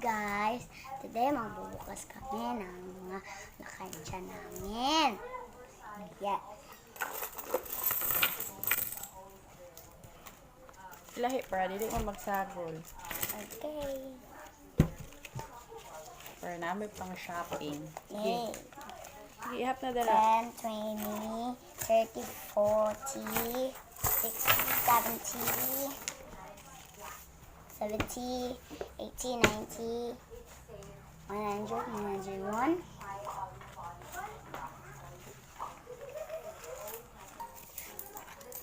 guys. Today, magbubukas kami ng mga lakansya namin. Yeah. Lahi para dili mo magsagol. Okay. Para namin pang shopping. Yay. Sige, ihap na dala. 10, 20, 30, 40, 60, 70, 70, 80, 90, 100, 101,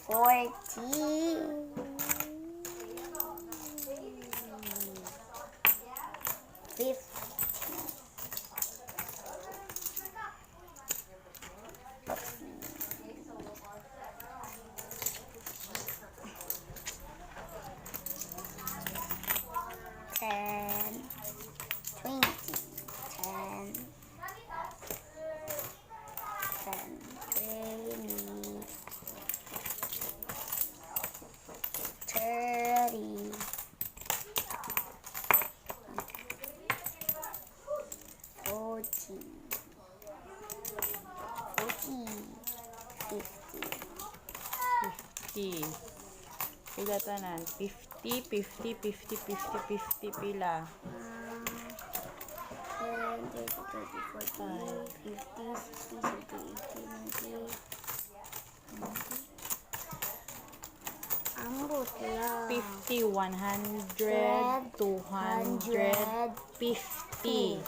40, 50, 50. Pila tanan? 50, 50, 50, 50, 50, pila. um, 10, 20, 30, 40, 50, 60, 70, 80, 90, Ambot lang. 50, 100, 200, 50.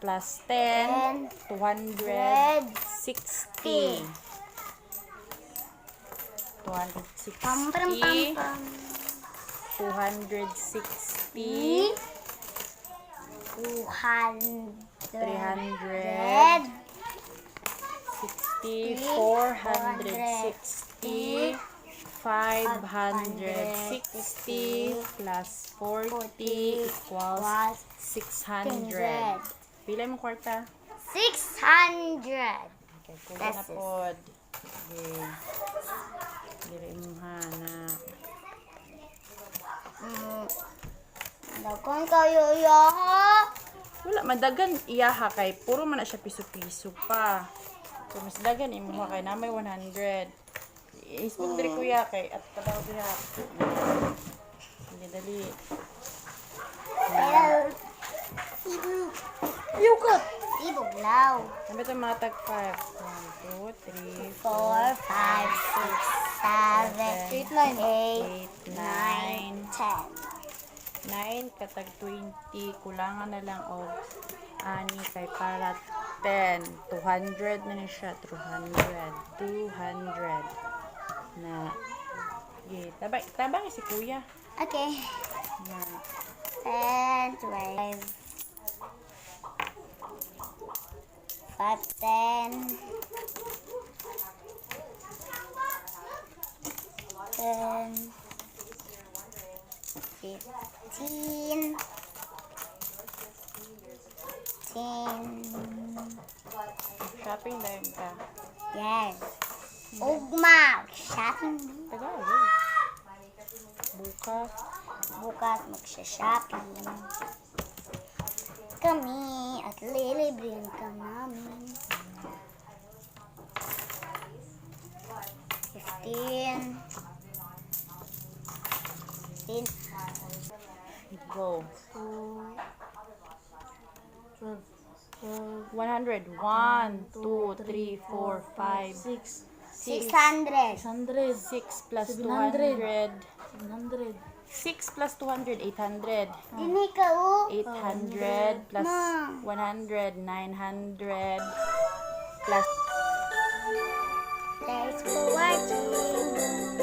Plus 10, 200, 60. 260, Pam, pam, pam, pam. 260, 200. 300, 60, 460, 560 plus 40 equals 600. Pila mo kwarta? 600. Okay, kuha na Pesos. Pod. Okay. Dili mo hana. Mm. Dagon kayo ya. Wala, madagan iyaha kay puro man na siya piso-piso pa. So, mas dagan imo kay na may 100. Isbog diri kuya kay at kadaw diha. Dali dali. Yukot. Ibuglaw. Sabi ito mga tag 5. 1, 2, 3, 4, 5, 6, 7, 8, 8, 9, 10. 9 katag 20 kulangan na lang og ani kay para 10 200 na ni siya. 200 200 na okay. Tabang tabang si kuya. Okay. na 10, 12, 5, 10, 10, 15, 10, shopping dahil ka yes. Ugma, shopping. tagal eh. bukas Bukas magsha-shopping. Kami at lilibrin ka namin. 15 16 go. 100 1 2 3 4 5 6 600 600, 6 plus 700. 200 700, 6 plus 200 800 Dini ka. 800 plus Ma. 100, 900 plus Thanks for watching.